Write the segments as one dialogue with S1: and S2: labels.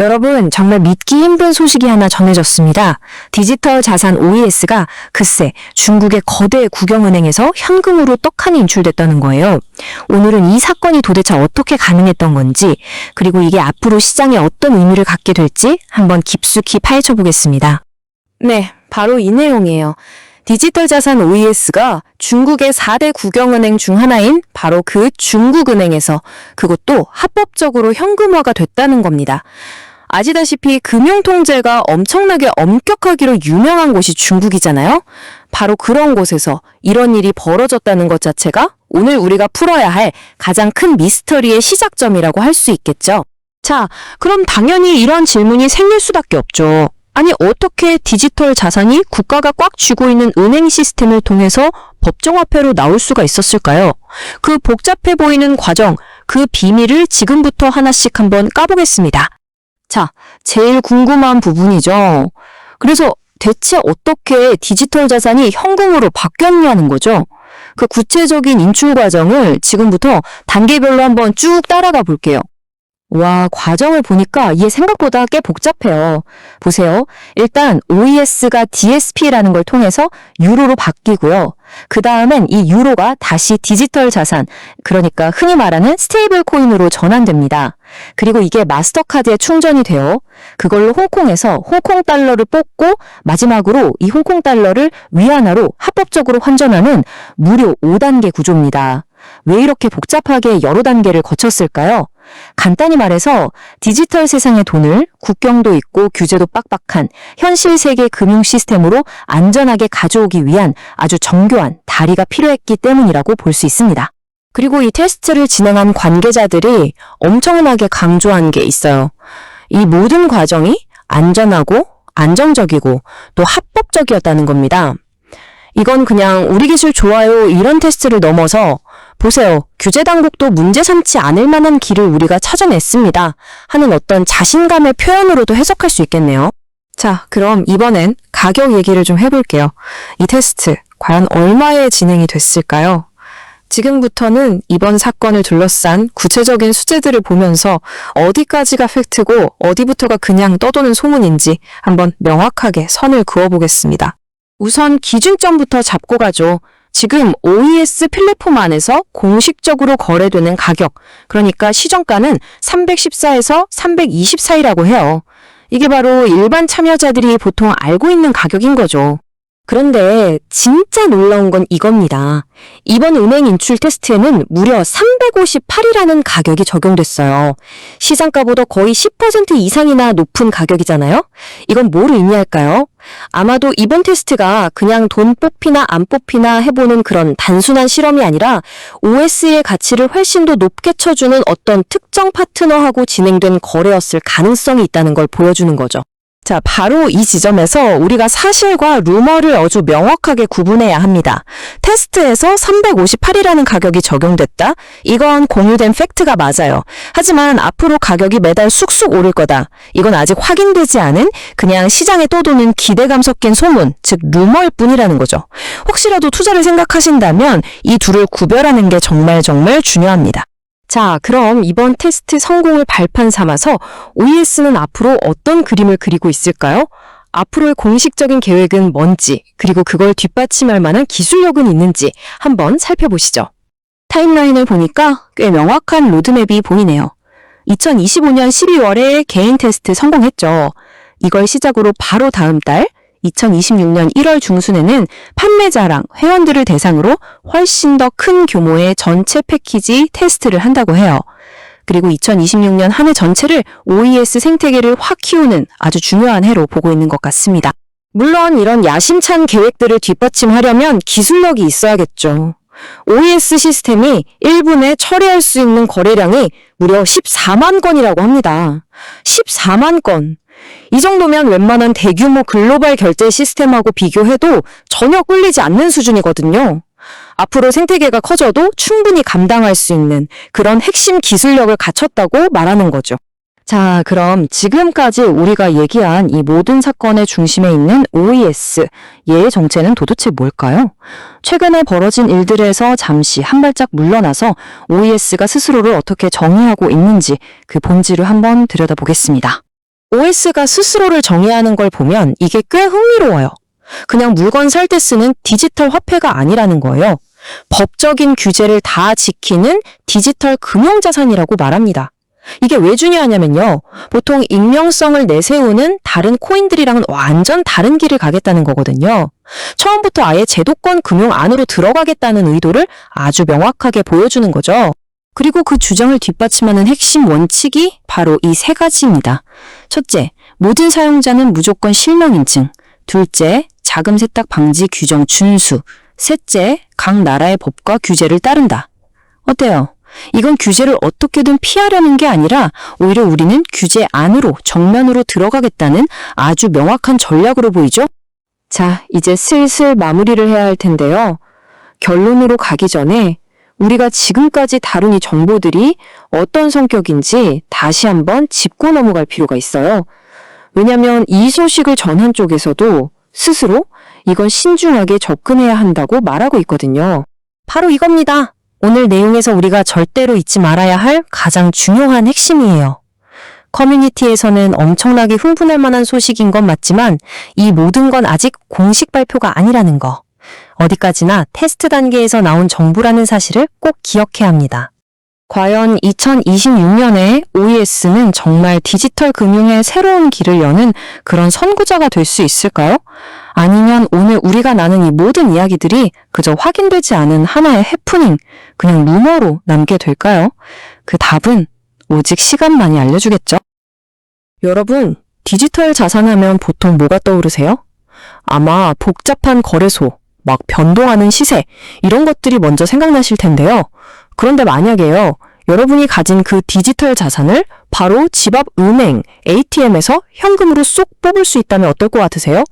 S1: 여러분, 정말 믿기 힘든 소식이 하나 전해졌습니다. 디지털 자산 OES가 글쎄 중국의 거대 국영은행에서 현금으로 떡하니 인출됐다는 거예요. 오늘은 이 사건이 도대체 어떻게 가능했던 건지, 그리고 이게 앞으로 시장에 어떤 의미를 갖게 될지 한번 깊숙이 파헤쳐 보겠습니다. 네, 바로 이 내용이에요. 디지털 자산 OES가 중국의 4대 국영은행 중 하나인 바로 그 중국은행에서 그것도 합법적으로 현금화가 됐다는 겁니다. 아시다시피 금융통제가 엄청나게 엄격하기로 유명한 곳이 중국이잖아요? 바로 그런 곳에서 이런 일이 벌어졌다는 것 자체가 오늘 우리가 풀어야 할 가장 큰 미스터리의 시작점이라고 할 수 있겠죠. 자, 그럼 당연히 이런 질문이 생길 수밖에 없죠. 아니, 어떻게 디지털 자산이 국가가 꽉 쥐고 있는 은행 시스템을 통해서 법정화폐로 나올 수가 있었을까요? 그 복잡해 보이는 과정, 그 비밀을 지금부터 하나씩 한번 까보겠습니다. 자, 제일 궁금한 부분이죠. 그래서 대체 어떻게 디지털 자산이 현금으로 바뀌었냐는 거죠. 그 구체적인 인출 과정을 지금부터 단계별로 한번 쭉 따라가 볼게요. 와, 과정을 보니까 이게 생각보다 꽤 복잡해요. 보세요. 일단 OES가 DSP라는 걸 통해서 유로로 바뀌고요. 그 다음엔 이 유로가 다시 디지털 자산, 그러니까 흔히 말하는 스테이블 코인으로 전환됩니다. 그리고 이게 마스터카드에 충전이 돼요. 그걸로 홍콩에서 홍콩 달러를 뽑고 마지막으로 이 홍콩 달러를 위안화로 합법적으로 환전하는 무료 5단계 구조입니다. 왜 이렇게 복잡하게 여러 단계를 거쳤을까요? 간단히 말해서 디지털 세상의 돈을 국경도 있고 규제도 빡빡한 현실 세계 금융 시스템으로 안전하게 가져오기 위한 아주 정교한 다리가 필요했기 때문이라고 볼 수 있습니다. 그리고 이 테스트를 진행한 관계자들이 엄청나게 강조한 게 있어요. 이 모든 과정이 안전하고 안정적이고 또 합법적이었다는 겁니다. 이건 그냥 우리 기술 좋아요 이런 테스트를 넘어서 보세요. 규제 당국도 문제 삼지 않을 만한 길을 우리가 찾아냈습니다. 하는 어떤 자신감의 표현으로도 해석할 수 있겠네요. 자, 그럼 이번엔 가격 얘기를 좀 해볼게요. 이 테스트, 과연 얼마에 진행이 됐을까요? 지금부터는 이번 사건을 둘러싼 구체적인 수재들을 보면서 어디까지가 팩트고 어디부터가 그냥 떠도는 소문인지 한번 명확하게 선을 그어보겠습니다. 우선 기준점부터 잡고 가죠. 지금 OES 플랫폼 안에서 공식적으로 거래되는 가격, 그러니까 시정가는 314에서 320 사이라고 해요. 이게 바로 일반 참여자들이 보통 알고 있는 가격인 거죠. 그런데 진짜 놀라운 건 이겁니다. 이번 은행 인출 테스트에는 무려 358이라는 가격이 적용됐어요. 시장가보다 거의 10% 이상이나 높은 가격이잖아요? 이건 뭘 의미할까요? 아마도 이번 테스트가 그냥 돈 뽑히나 안 뽑히나 해보는 그런 단순한 실험이 아니라 OS의 가치를 훨씬 더 높게 쳐주는 어떤 특정 파트너하고 진행된 거래였을 가능성이 있다는 걸 보여주는 거죠. 자, 바로 이 지점에서 우리가 사실과 루머를 아주 명확하게 구분해야 합니다. 테스트에서 358이라는 가격이 적용됐다? 이건 공유된 팩트가 맞아요. 하지만 앞으로 가격이 매달 쑥쑥 오를 거다. 이건 아직 확인되지 않은 그냥 시장에 떠도는 기대감 섞인 소문, 즉 루머일 뿐이라는 거죠. 혹시라도 투자를 생각하신다면 이 둘을 구별하는 게 정말 정말 중요합니다. 자, 그럼 이번 테스트 성공을 발판 삼아서 OES는 앞으로 어떤 그림을 그리고 있을까요? 앞으로의 공식적인 계획은 뭔지, 그리고 그걸 뒷받침할 만한 기술력은 있는지 한번 살펴보시죠. 타임라인을 보니까 꽤 명확한 로드맵이 보이네요. 2025년 12월에 개인 테스트 성공했죠. 이걸 시작으로 바로 다음 달 2026년 1월 중순에는 판매자랑 회원들을 대상으로 훨씬 더 큰 규모의 전체 패키지 테스트를 한다고 해요. 그리고 2026년 한 해 전체를 OES 생태계를 확 키우는 아주 중요한 해로 보고 있는 것 같습니다. 물론 이런 야심찬 계획들을 뒷받침하려면 기술력이 있어야겠죠. OES 시스템이 1분에 처리할 수 있는 거래량이 무려 14만 건이라고 합니다. 14만 건. 이 정도면 웬만한 대규모 글로벌 결제 시스템하고 비교해도 전혀 꿀리지 않는 수준이거든요. 앞으로 생태계가 커져도 충분히 감당할 수 있는 그런 핵심 기술력을 갖췄다고 말하는 거죠. 자, 그럼 지금까지 우리가 얘기한 이 모든 사건의 중심에 있는 OES, 얘의 정체는 도대체 뭘까요? 최근에 벌어진 일들에서 잠시 한 발짝 물러나서 OES가 스스로를 어떻게 정의하고 있는지 그 본질을 한번 들여다보겠습니다. OS가 스스로를 정의하는 걸 보면 이게 꽤 흥미로워요. 그냥 물건 살 때 쓰는 디지털 화폐가 아니라는 거예요. 법적인 규제를 다 지키는 디지털 금융자산이라고 말합니다. 이게 왜 중요하냐면요. 보통 익명성을 내세우는 다른 코인들이랑은 완전 다른 길을 가겠다는 거거든요. 처음부터 아예 제도권 금융 안으로 들어가겠다는 의도를 아주 명확하게 보여주는 거죠. 그리고 그 주장을 뒷받침하는 핵심 원칙이 바로 이 세 가지입니다. 첫째, 모든 사용자는 무조건 실명 인증. 둘째, 자금 세탁 방지 규정 준수. 셋째, 각 나라의 법과 규제를 따른다. 어때요? 이건 규제를 어떻게든 피하려는 게 아니라 오히려 우리는 규제 안으로 정면으로 들어가겠다는 아주 명확한 전략으로 보이죠? 자, 이제 슬슬 마무리를 해야 할 텐데요. 결론으로 가기 전에 우리가 지금까지 다룬 이 정보들이 어떤 성격인지 다시 한번 짚고 넘어갈 필요가 있어요. 왜냐면 이 소식을 전한 쪽에서도 스스로 이건 신중하게 접근해야 한다고 말하고 있거든요. 바로 이겁니다. 오늘 내용에서 우리가 절대로 잊지 말아야 할 가장 중요한 핵심이에요. 커뮤니티에서는 엄청나게 흥분할 만한 소식인 건 맞지만 이 모든 건 아직 공식 발표가 아니라는 거. 어디까지나 테스트 단계에서 나온 정보라는 사실을 꼭 기억해야 합니다. 과연 2026년에 OES는 정말 디지털 금융의 새로운 길을 여는 그런 선구자가 될 수 있을까요? 아니면 오늘 우리가 나눈 이 모든 이야기들이 그저 확인되지 않은 하나의 해프닝, 그냥 루머로 남게 될까요? 그 답은 오직 시간만이 알려주겠죠? 여러분, 디지털 자산하면 보통 뭐가 떠오르세요? 아마 복잡한 거래소, 막 변동하는 시세, 이런 것들이 먼저 생각나실 텐데요. 그런데 만약에요, 여러분이 가진 그 디지털 자산을 바로 집 앞 은행, ATM에서 현금으로 쏙 뽑을 수 있다면 어떨 것 같으세요?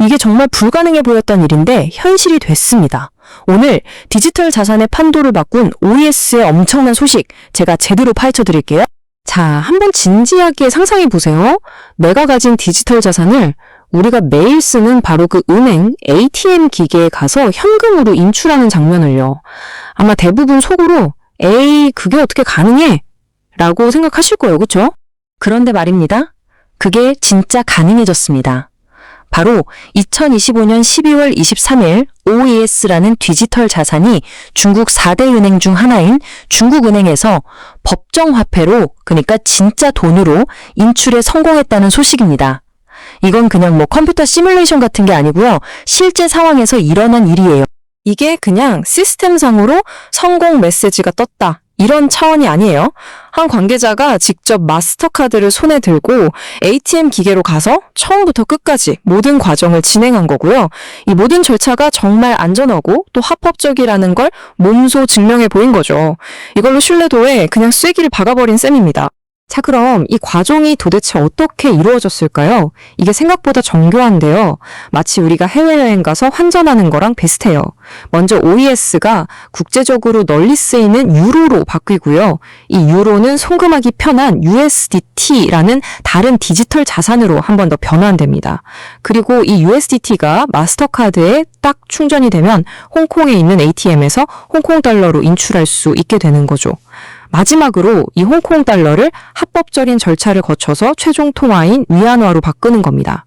S1: 이게 정말 불가능해 보였던 일인데 현실이 됐습니다. 오늘 디지털 자산의 판도를 바꾼 OES의 엄청난 소식 제가 제대로 파헤쳐 드릴게요. 자, 한번 진지하게 상상해 보세요. 내가 가진 디지털 자산을 우리가 매일 쓰는 바로 그 은행 ATM 기계에 가서 현금으로 인출하는 장면을요. 아마 대부분 속으로 에이, 그게 어떻게 가능해? 라고 생각하실 거예요. 그쵸? 그런데 말입니다. 그게 진짜 가능해졌습니다. 바로 2025년 12월 23일 OES라는 디지털 자산이 중국 4대 은행 중 하나인 중국은행에서 법정 화폐로, 그러니까 진짜 돈으로 인출에 성공했다는 소식입니다. 이건 그냥 뭐 컴퓨터 시뮬레이션 같은 게 아니고요. 실제 상황에서 일어난 일이에요. 이게 그냥 시스템상으로 성공 메시지가 떴다. 이런 차원이 아니에요. 한 관계자가 직접 마스터카드를 손에 들고 ATM 기계로 가서 처음부터 끝까지 모든 과정을 진행한 거고요. 이 모든 절차가 정말 안전하고 또 합법적이라는 걸 몸소 증명해 보인 거죠. 이걸로 신뢰도에 그냥 쐐기를 박아버린 셈입니다. 자, 그럼 이 과정이 도대체 어떻게 이루어졌을까요? 이게 생각보다 정교한데요. 마치 우리가 해외여행 가서 환전하는 거랑 비슷해요. 먼저 OES가 국제적으로 널리 쓰이는 유로로 바뀌고요. 이 유로는 송금하기 편한 USDT라는 다른 디지털 자산으로 한 번 더 변환됩니다. 그리고 이 USDT가 마스터카드에 딱 충전이 되면 홍콩에 있는 ATM에서 홍콩 달러로 인출할 수 있게 되는 거죠. 마지막으로 이 홍콩 달러를 합법적인 절차를 거쳐서 최종 통화인 위안화로 바꾸는 겁니다.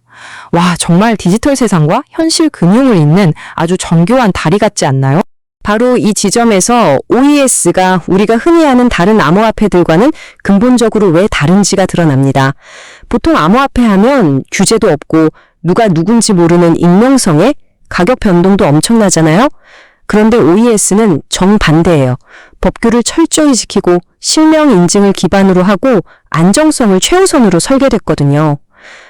S1: 와, 정말 디지털 세상과 현실 금융을 잇는 아주 정교한 다리 같지 않나요? 바로 이 지점에서 OES가 우리가 흔히 아는 다른 암호화폐들과는 근본적으로 왜 다른지가 드러납니다. 보통 암호화폐 하면 규제도 없고 누가 누군지 모르는 익명성에 가격 변동도 엄청나잖아요? 그런데 OES는 정반대예요. 법규를 철저히 지키고 실명 인증을 기반으로 하고 안정성을 최우선으로 설계됐거든요.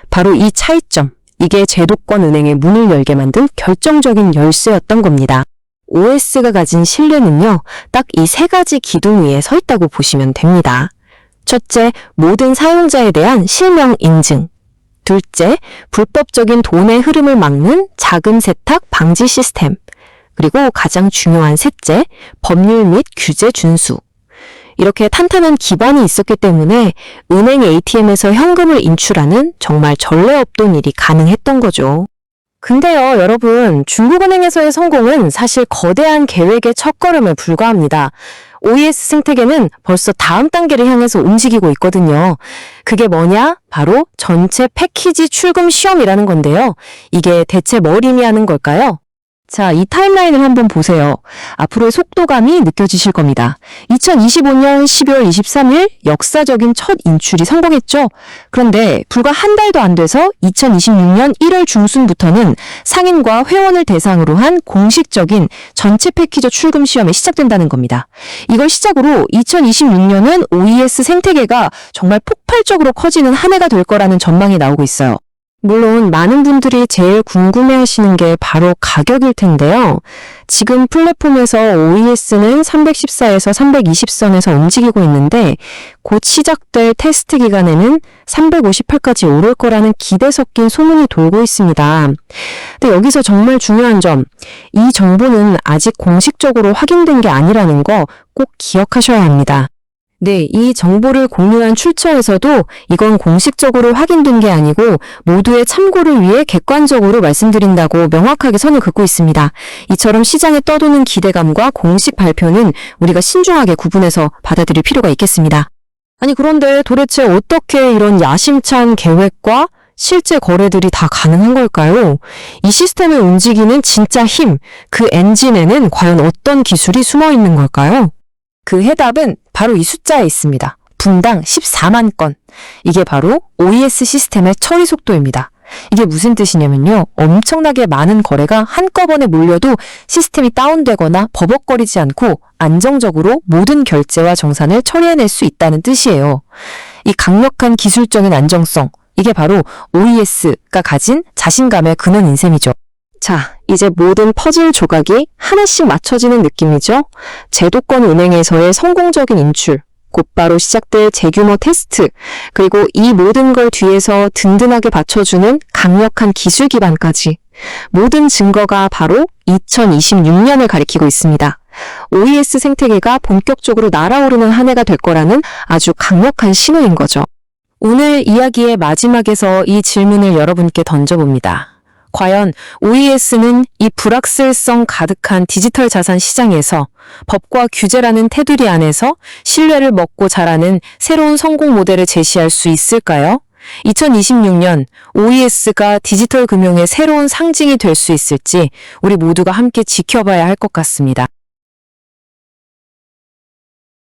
S1: 바로 이 차이점, 이게 제도권 은행의 문을 열게 만든 결정적인 열쇠였던 겁니다. OS가 가진 신뢰는요, 딱 이 세 가지 기둥 위에 서 있다고 보시면 됩니다. 첫째, 모든 사용자에 대한 실명 인증. 둘째, 불법적인 돈의 흐름을 막는 자금 세탁 방지 시스템. 그리고 가장 중요한 셋째, 법률 및 규제 준수. 이렇게 탄탄한 기반이 있었기 때문에 은행 ATM에서 현금을 인출하는 정말 전례 없던 일이 가능했던 거죠. 근데요, 여러분, 중국은행에서의 성공은 사실 거대한 계획의 첫걸음에 불과합니다. OES 생태계는 벌써 다음 단계를 향해서 움직이고 있거든요. 그게 뭐냐? 바로 전체 패키지 출금 시험이라는 건데요. 이게 대체 뭘 의미하는 걸까요? 자, 이 타임라인을 한번 보세요. 앞으로의 속도감이 느껴지실 겁니다. 2025년 12월 23일 역사적인 첫 인출이 성공했죠. 그런데 불과 한 달도 안 돼서 2026년 1월 중순부터는 상인과 회원을 대상으로 한 공식적인 전체 패키지 출금 시험이 시작된다는 겁니다. 이걸 시작으로 2026년은 OES 생태계가 정말 폭발적으로 커지는 한 해가 될 거라는 전망이 나오고 있어요. 물론 많은 분들이 제일 궁금해 하시는 게 바로 가격일 텐데요. 지금 플랫폼에서 OES는 314에서 320선에서 움직이고 있는데 곧 시작될 테스트 기간에는 358까지 오를 거라는 기대 섞인 소문이 돌고 있습니다. 근데 여기서 정말 중요한 점, 이 정보는 아직 공식적으로 확인된 게 아니라는 거 꼭 기억하셔야 합니다. 네, 이 정보를 공유한 출처에서도 이건 공식적으로 확인된 게 아니고 모두의 참고를 위해 객관적으로 말씀드린다고 명확하게 선을 긋고 있습니다. 이처럼 시장에 떠도는 기대감과 공식 발표는 우리가 신중하게 구분해서 받아들일 필요가 있겠습니다. 아니, 그런데 도대체 어떻게 이런 야심찬 계획과 실제 거래들이 다 가능한 걸까요? 이 시스템을 움직이는 진짜 힘, 그 엔진에는 과연 어떤 기술이 숨어 있는 걸까요? 그 해답은 바로 이 숫자에 있습니다. 분당 14만 건. 이게 바로 OES 시스템의 처리 속도입니다. 이게 무슨 뜻이냐면요. 엄청나게 많은 거래가 한꺼번에 몰려도 시스템이 다운되거나 버벅거리지 않고 안정적으로 모든 결제와 정산을 처리해낼 수 있다는 뜻이에요. 이 강력한 기술적인 안정성, 이게 바로 OES가 가진 자신감의 근원인 셈이죠. 자, 이제 모든 퍼즐 조각이 하나씩 맞춰지는 느낌이죠? 제도권 은행에서의 성공적인 인출, 곧바로 시작될 재규모 테스트, 그리고 이 모든 걸 뒤에서 든든하게 받쳐주는 강력한 기술 기반까지. 모든 증거가 바로 2026년을 가리키고 있습니다. OES 생태계가 본격적으로 날아오르는 한 해가 될 거라는 아주 강력한 신호인 거죠. 오늘 이야기의 마지막에서 이 질문을 여러분께 던져봅니다. 과연 OES는 이 불확실성 가득한 디지털 자산 시장에서 법과 규제라는 테두리 안에서 신뢰를 먹고 자라는 새로운 성공 모델을 제시할 수 있을까요? 2026년 OES가 디지털 금융의 새로운 상징이 될 수 있을지 우리 모두가 함께 지켜봐야 할 것 같습니다.